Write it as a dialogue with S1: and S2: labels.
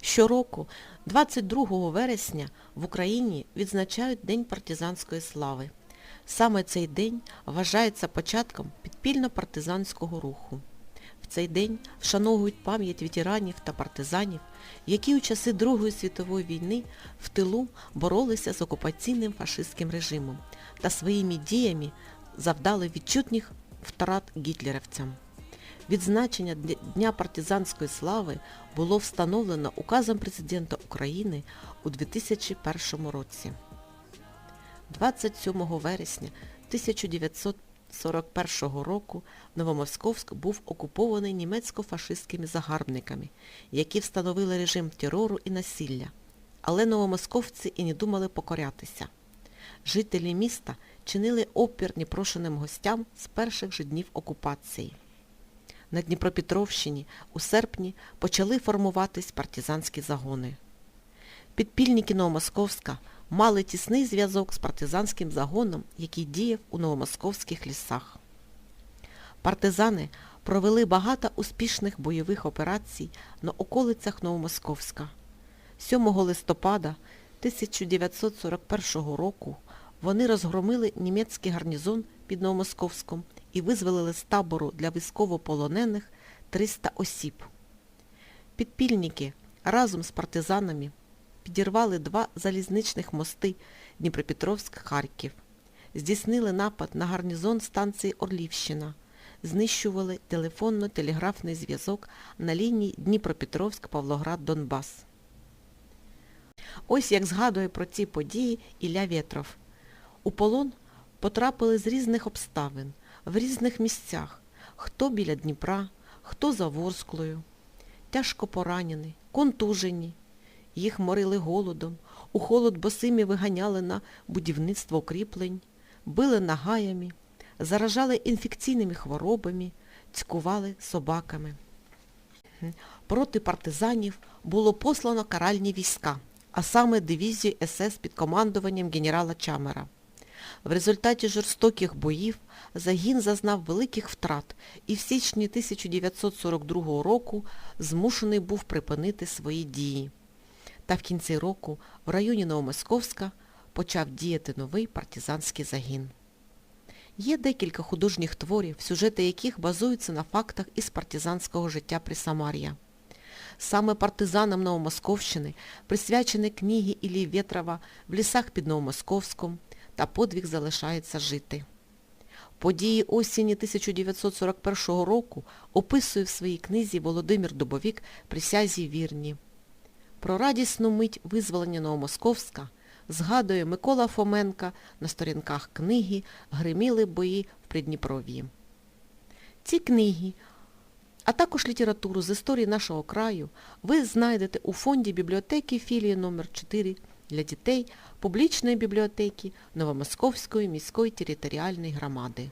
S1: Щороку, 22 вересня, в Україні відзначають День партизанської слави. Саме цей день вважається початком підпільно-партизанського руху. Цей день вшановують пам'ять ветеранів та партизанів, які у часи Другої світової війни в тилу боролися з окупаційним фашистським режимом та своїми діями завдали відчутних втрат гітлерівцям. Відзначення Дня- партизанської слави було встановлено указом президента України у 2001 році. 27 вересня 1941 року Новомосковськ був окупований німецько-фашистськими загарбниками, які встановили режим терору і насилля. Але новомосковці і не думали покорятися. Жителі міста чинили опір непрошеним гостям з перших же днів окупації. На Дніпропетровщині у серпні почали формуватись партизанські загони. Підпільники Новомосковська мали тісний зв'язок з партизанським загоном, який діяв у новомосковських лісах. Партизани провели багато успішних бойових операцій на околицях Новомосковська. 7 листопада 1941 року вони розгромили німецький гарнізон під Новомосковськом і визволили з табору для військовополонених 300 осіб. Підпільники разом з партизанами підірвали два залізничних мости Дніпропетровськ-Харків, здійснили напад на гарнізон станції Орлівщина, знищували телефонно-телеграфний зв'язок на лінії Дніпропетровськ-Павлоград-Донбас. Ось як згадує про ці події Ілля Вєтров. У полон потрапили з різних обставин, в різних місцях, хто біля Дніпра, хто за Ворсклою. Тяжко поранені, контужені. Їх морили голодом, у холод босими виганяли на будівництво укріплень, били нагаями, заражали інфекційними хворобами, цькували собаками. Проти партизанів було послано каральні війська, а саме дивізію СС під командуванням генерала Чамера. В результаті жорстоких боїв загін зазнав великих втрат і в січні 1942 року змушений був припинити свої дії. Та в кінці року в районі Новомосковська почав діяти новий партизанський загін. Є декілька художніх творів, сюжети яких базуються на фактах із партизанського життя при Самар'я. Саме партизанам Новомосковщини присвячені книги Іллі Вєтрова «В лісах під Новомосковськом» та «Подвиг залишається жити». Події осені 1941 року описує в своїй книзі Володимир Дубовік «Присязі вірні». Про радісну мить визволення Новомосковська згадує Микола Фоменка на сторінках книги «Гриміли бої в Придніпров'ї». Ці книги, а також літературу з історії нашого краю ви знайдете у фонді бібліотеки філії номер 4 для дітей публічної бібліотеки Новомосковської міської територіальної громади.